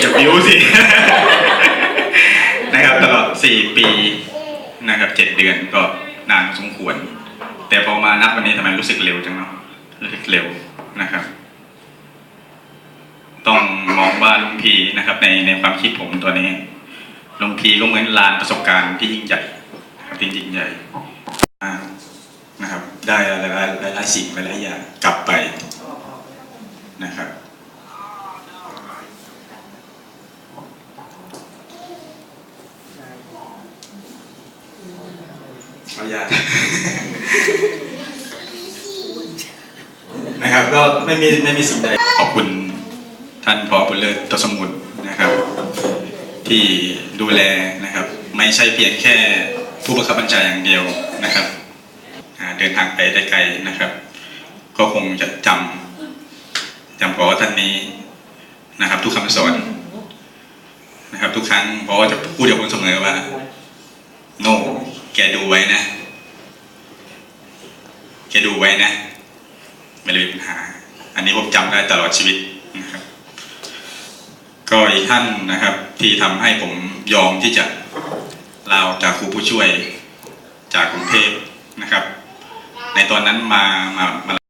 อย่าบิ้วสิ นะครับตลอด4ปีนะครับ7เดือนก็นานสมควร แต่พอมานับวันนี้ทำไมรู้สึกเร็วจังเนาะรู้สึกเร็วนะครับ ต้องมองว่าลุงพีนะครับ ในในความคิดผมตัวนี้ลุงพีก็เหมือนลานประสบการณ์ที่ยิ่งใหญ่ครับที่ยิ่งใหญ่นะครับ ได้หลายหลายหลายหลายสิ่งหลายหลายอย่างกลับไปนะครับ ขออนุญานะครับก็ไม่มีไม่มีสิ่งใดขอบคุณท่านพอบุญเลิศตสมุนนะครับ ที่ดูแลนะครับ ไม่ใช่เพียงแค่ผู้บังคับบัญชาอย่างเดียวนะครับเดินทางไปได้ไกลนะครับ ก็คงจะจำจำพอท่านนี้นะครับ ทุกคำสอนนะครับ ทุกครั้งพอจะพูดกับผมเสมอว่าโน่ แกดูไว้นะ แกดูไว้นะ ไม่ได้มีปัญหา อันนี้ผมจำได้ตลอดชีวิตนะครับ ก็อีกท่านนะครับ ที่ทำให้ผมยอมที่จะลาออกจากครูผู้ช่วยจากกรุงเทพนะครับ ในตอนนั้นมามามา